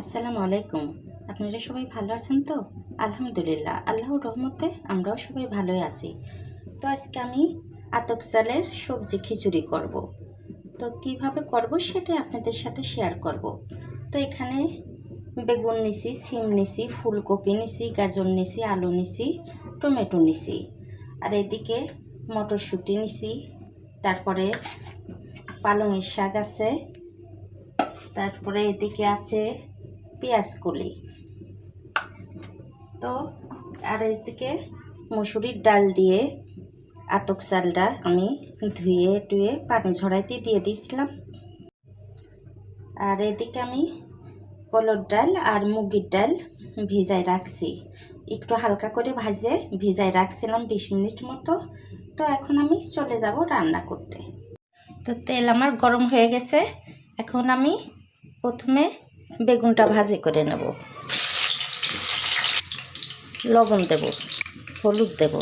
আসসালামু আলাইকুম আপনারা সবাই ভালো আছেন তো আলহামদুলিল্লাহ, আল্লাহর রহমতে আমরাও সবাই ভালোই আছি তো আজকে আমি আতক চালের সবজি খিচুড়ি করব। তো কীভাবে করব সেটা আপনাদের সাথে শেয়ার করব। তো এখানে বেগুন নিছি, সিম নিছি, ফুলকপি নিছি, গাজর নিছি, আলু নিছি, টমেটো নিছি আর এদিকে মটরশুঁটি নিছি, তারপরে পালংয়ের শাক আছে, তারপরে এদিকে আছে পেঁয়াজ কলি। তো, আর এদিকে মুসুরির ডাল দিয়ে আতক চালটা আমি ধুয়ে টুয়ে পানি ঝরাইতে দিয়ে দিয়েছিলাম আর এদিকে আমি কলর ডাল আর মুগের ডাল ভিজাই রাখছি। একটু হালকা করে ভাজে ভিজাই রাখছিলাম বিশ মিনিট মতো। তো এখন আমি চলে যাব রান্না করতে। তো তেল আমার গরম হয়ে গেছে। এখন আমি প্রথমে বেগুনটা ভাজি করে নেব। লবণ দেব, হলুদ দেব।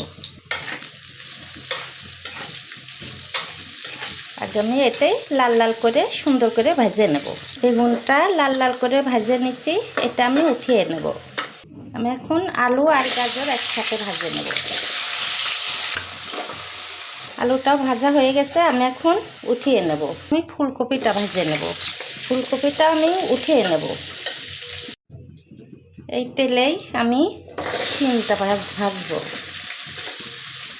আর আমি এটাই লাল লাল করে সুন্দর করে ভেজে নেব। বেগুনটা লাল লাল করে ভেজে নিছি, এটা আমি উঠিয়ে নেব। আমি এখন আলু আর গাজর একসাথে ভাজে নেব। আলুটাও ভাজা হয়ে গেছে, আমি এখন উঠিয়ে নেব। আমি ফুলকপিটা ভেজে নেব। ফুলকপিটা আমি উঠিয়ে নেব। এই তেলেই আমি সিমটা ভাজবো।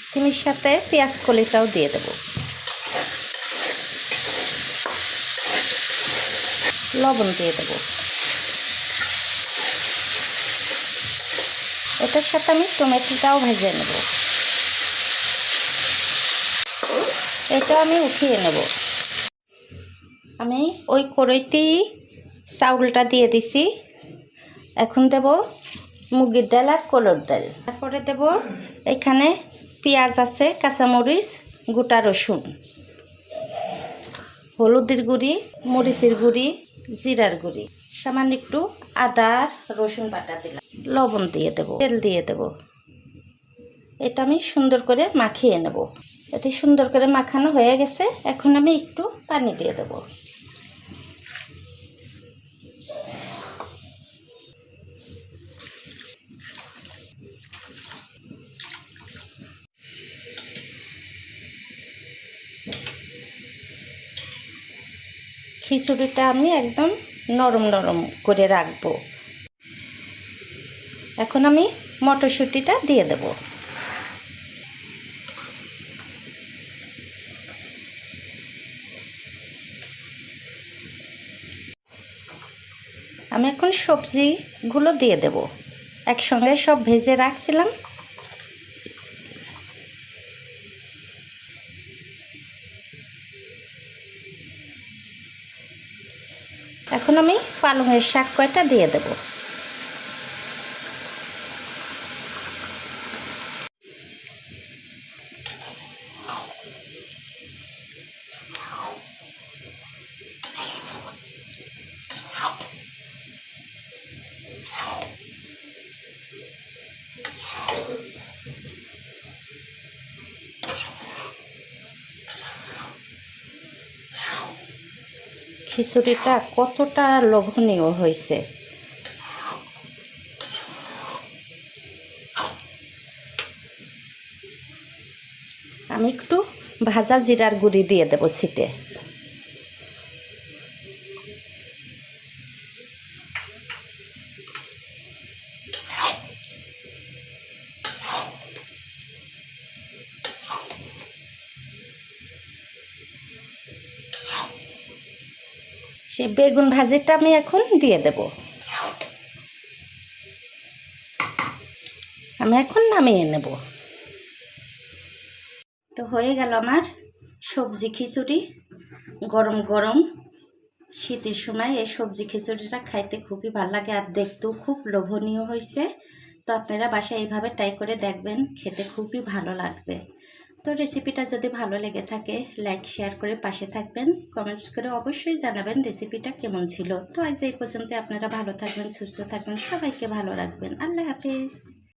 সিমের সাথে পেঁয়াজ কলিটাও দিয়ে দেব। লবণ দিয়ে দেব। এটার সাথে আমি টমেটোটাও ভেজে নেব। এটা আমি উঠিয়ে নেব। আমি ওই কড়ইতেই চাউলটা দিয়ে দিছি। এখন দেব মুগের ডাল আর কলর ডাল। তারপরে দেব এখানে পেঁয়াজ আছে, কাঁচামরিচ, গোটা রসুন, হলুদের গুঁড়ি, মরিচের গুঁড়ি, জিরার গুঁড়ি, সামান্য একটু আদা রসুন বাটা দিলাম। লবণ দিয়ে দেব, তেল দিয়ে দেব। এটা আমি সুন্দর করে মাখিয়ে নেব। এটি সুন্দর করে মাখানো হয়ে গেছে। এখন আমি একটু পানি দিয়ে দেব। খিচুড়িটা আমি একদম নরম নরম করে রাখব। এখন আমি মটরশুঁটিটা দিয়ে দেবো। আমি এখন সবজিগুলো দিয়ে দেব। একসঙ্গে সব ভেজে রাখছিলাম। এখন আমি পালংয়ের শাক কয়টা দিয়ে দেব? খিচুড়িটা কতটা লোভনীয় হয়েছে? আমি একটু ভাজা জিরার গুড়ি দিয়ে দেব ছিটে। সেই বেগুন ভাজিটা আমি এখন দিয়ে দেব। আমি এখন নামিয়ে নেব। তো হয়ে গেল আমার সবজি খিচুড়ি। গরম গরম শীতের সময় এই সবজি খিচুড়িটা খাইতে খুবই ভালো লাগে আর দেখতেও খুব লোভনীয় হয়েছে তো আপনারা বাসায় এইভাবে ট্রাই করে দেখবেন, খেতে খুবই ভালো লাগবে। তো রেসিপিটা যদি ভালো লেগে থাকে লাইক শেয়ার করে পাশে থাকবেন। কমেন্টস করে অবশ্যই জানাবেন রেসিপিটা কেমন ছিল। তো আজ এই পর্যন্ত আপনারা ভালো থাকবেন, সুস্থ থাকবেন। সবাইকে ভালো রাখবেন। আল্লাহ হাফিজ।